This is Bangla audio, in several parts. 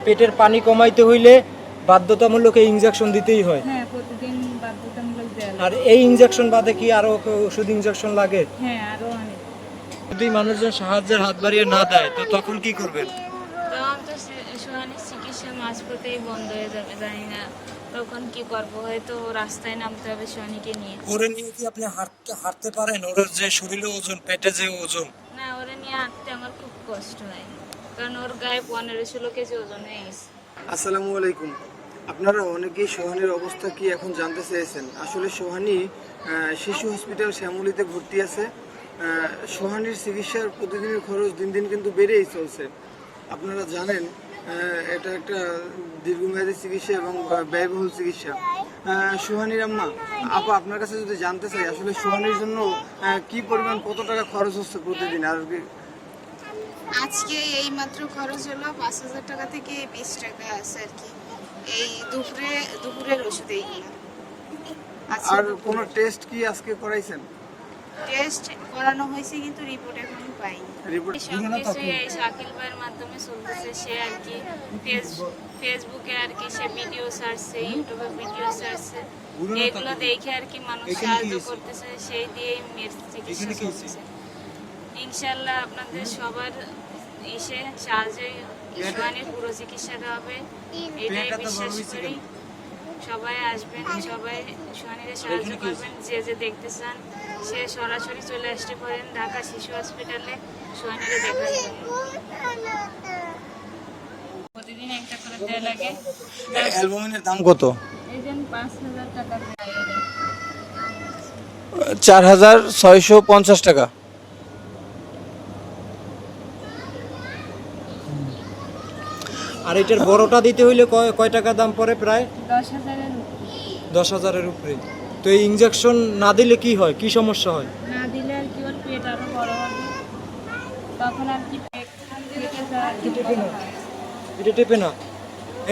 পেটের পানি কমাইতে হইলে বাধ্যতামূলক এই ইঞ্জেকশন দিতেই হয়। হ্যাঁ প্রতিদিন বাধ্যতামূলক দেওয়া লাগে। আর এই ইঞ্জেকশন বাদে কি আরও ওষুধ ইঞ্জেকশন লাগে? হ্যাঁ আরও অনেক। যদি মানুষজন সাহায্যের হাত বাড়িয়ে না দেয় তো তখন কি করবেন? তখন তো সোহানির চিকিৎসা মাঝপথেই বন্ধ হয়ে যাবে জানি না। তখন কি করব? হয়তো রাস্তায় নামতে হবে সোহানিকে নিয়ে। ওরে নিয়ে কি আপনি হাঁটতে হাঁটতে পারেন? ওর যে শরীরে ওজন পেটে যে ওজন। না ওরে নিয়ে হাঁটতে আমার খুব কষ্ট হয়। কারণ গায়ে পনেরো ষোলো কেজি ওজন হয়ে আসসালামু আলাইকুম। আপনারা অনেকেই সোহানির অবস্থা কি এখন জানতে চেয়েছেন? আসলে সোহানি শিশু হসপিটাল শ্যামলীতে ভর্তি আছে। সোহানির চিকিৎসার প্রতিদিনের খরচ দিন দিন কিন্তু বেড়েই চলছে। আপনারা জানেন এটা একটা দীর্ঘমেয়াদী চিকিৎসা এবং ব্যয়বহুল চিকিৎসা। সোহানির আম্মা, আপা, আপনার কাছে যদি জানতে চাই, আসলে সোহানির জন্য কি পরিমাণ, কত টাকা খরচ হচ্ছে প্রতিদিন? আর কি আজকে এই মাত্র খরচ হলো পাঁচ হাজার টাকা থেকে বিশ টাকা আছে আর কি। এই দুপুরে দুপুরের ওষুধ এইগুলো। আর কোনো টেস্ট কি আজকে করাইছেন? টেস্ট করানো হয়েছে কিন্তু রিপোর্ট এখনও পাইনি। রিপোর্ট সব কিছুই এই শাকিল ভাইয়ের মাধ্যমে চলতেছে। সে আর কি ফেস- ফেসবুকে আর কি সে ভিডিও ছাড়ছে ইউটিউবে ভিডিও ছাড়ছে। এগুলো দেখে আর কি মানুষ সাহায্য করতেছে। সেই দিয়েই মেয়ের চিকিৎসা ইনশাল্লাহ আপনাদের সবার এসে সাহায্যে সোহানির পুরো চিকিৎসাটা হবে। এটাই বিশ্বাস করি। সবাই আসবেন সবাই সোহানিকে সাহায্য করবেন যে যে দেখতে চান সে সরাসরি চলে আসতে পারেন ঢাকা শিশু হসপিটালে সোহানিকে দেখার জন্য প্রতিদিন একটা করে লাগে। অ্যালবুমিনের দাম কত? চার হাজার ছয়শো পঞ্চাশ টাকা। আর এটার বড়টা দিতে হইলে কয় কয় টাকা দাম পড়ে প্রায়? দশ হাজারের উপরে। তো এই ইঞ্জেকশন না দিলে কি হয়? কি সমস্যা হয়? না দিলে আর কি ওর পেট আরও বড় হবে। তখন আর কি পেট থেকে যাওয়ার কি বড়। এটা টেপে না।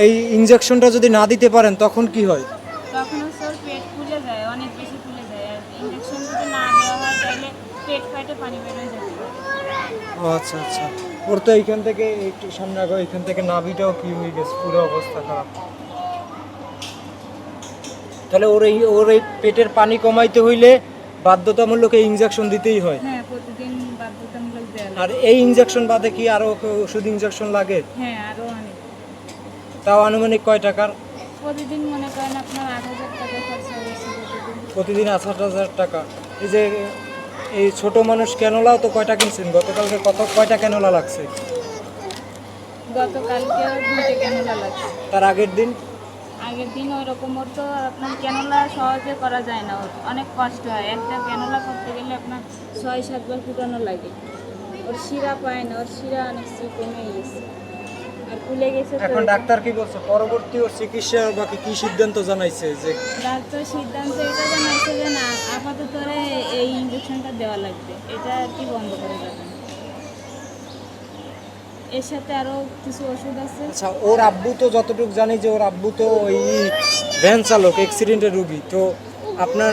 এই ইঞ্জেকশনটা যদি না দিতে পারেন তখন কি হয়? তখন হচ্ছে পেট ফুলে যায় অনেক বেশি ফুলে যায়। আর ইঞ্জেকশন যদি না দেওয়া হয় তাহলে পেট ফাটে পানি বেরোয় যাবে ও আচ্ছা আচ্ছা। ওর তো এইখান থেকে একটু সামনে আগে এখান থেকে নাভিটাও কি হয়ে গেছে পুরো অবস্থা খারাপ। তাহলে ওর এই ওর এই পেটের পানি কমাইতে হইলে বাধ্যতামূলক এই ইঞ্জেকশন দিতেই হয়। হ্যাঁ প্রতিদিন বাধ্যতামূলক আর এই ইঞ্জেকশন বাদে কি আরও ওষুধ ইঞ্জেকশন লাগে? হ্যাঁ আরও অনেক। তাও আনুমানিক কয় টাকার? প্রতিদিন মনে করেন আপনার আট হাজার টাকা খরচা হয়েছে প্রতিদিন। প্রতিদিন আট হাজার টাকা। এই যে এই ছোট মানুষ ক্যানোলাও তো কয়টা কিনছেন? গতকালকে কত কয়টা ক্যানোলা লাগছে? গতকালকেও দুইটা ক্যানোলা লাগছে? তার আগের দিন? আগের দিন ওই রকম ওর তো আপনার ক্যানোলা সহজে করা যায় না। ওর অনেক কষ্ট হয়। একটা ক্যানোলা করতে গেলে আপনার ছয় সাতবার ফুটানো লাগে। ওর শিরা পায় না। ওর শিরা অনেক কমে গেছে। এখন ডাক্তার কি বলছে? পরবর্তী ওর চিকিৎসা বাকি কি সিদ্ধান্ত জানাইছে যে ডাক্তার সিদ্ধান্ত এটা জানাইছে যে না আপাতত এই দেওয়া লাগবে। এটা কি বন্ধ করে এর সাথে আরও কিছু ওষুধ আছে? আচ্ছা ওর আব্বু তো যতটুকু জানি যে ওর আব্বু তো ওই ভ্যান চালক অ্যাক্সিডেন্টের রুগী। তো আপনার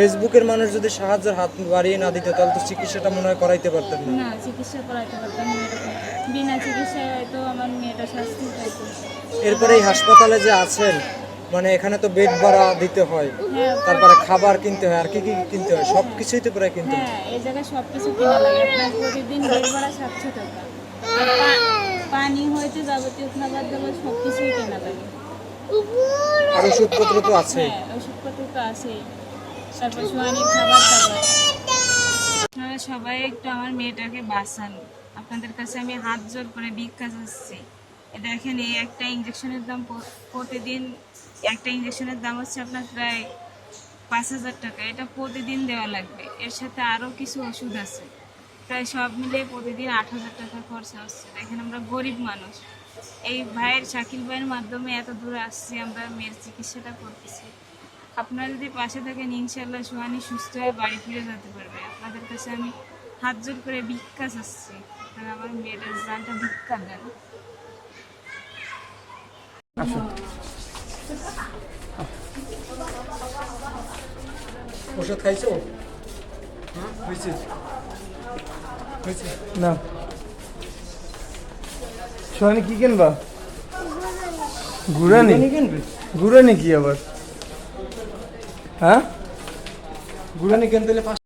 ফেসবুকের মানুষ যদি সাহায্যের হাত বাড়িয়ে না দিত তাহলে তো চিকিৎসাটা মনে হয় করাইতে পারতেন না। চিকিৎসা করাইতে পারতাম না এরকম বিনা চিকিৎসায় হয়তো আমার মেয়েটা শাস্তি পাইতো। এরপরে এই হাসপাতালে যে আছেন মানে এখানে তো বেড ভাড়া দিতে হয় হ্যাঁ। তারপরে খাবার কিনতে হয় আর কি কি কিনতে হয়? সব কিছুই তো প্রায় কিনতে হয়। হ্যাঁ এই জায়গায় সব কিছু কেনা লাগে। আপনার প্রতিদিন বেড ভাড়া সাতশো টাকা। পানি হইতে যাবতীয় খাবার দাবার সব কিছুই কেনা লাগে। আর ওষুধপত্র তো আছে হ্যাঁ ওষুধপত্র তো আছেই। তারপর সোয়ানির খাবার দাবার। আপনারা সবাই একটু আমার মেয়েটাকে বাঁচান। আপনাদের কাছে আমি হাত জোর করে ভিক্ষা চাচ্ছি। দেখেন, এই একটা ইঞ্জেকশনের দাম প্রতিদিন, একটা ইঞ্জেকশনের দাম হচ্ছে আপনার প্রায় পাঁচ হাজার টাকা। এটা প্রতিদিন দেওয়া লাগবে। এর সাথে আরও কিছু ওষুধ আছে। প্রায় সব মিলে প্রতিদিন আট হাজার টাকা খরচা হচ্ছে। দেখেন, আমরা গরিব মানুষ। এই ভাইয়ের, শাকিল ভাইয়ের মাধ্যমে এত দূরে আসছি, আমরা মেয়ের চিকিৎসাটা করতেছি। আপনারা যদি পাশে থাকেন ইনশাল্লাহ সোহানি সুস্থ হয়ে বাড়ি ফিরে যেতে পারবে। আপনাদের কাছে আমি হাত জোর করে ভিক্ষা চাচ্ছি। আপনারা আমার মেয়েটার জানটা ভিক্ষা দেন। ওষুধ খাইছো? হ্যাঁ হয়েছে। হয়েছে? না। সোহানি কি কিনবা? ঘুরানি কিনবে? ঘুরানি কি আবার? হ্যাঁ? গুড়ানি কেন হলে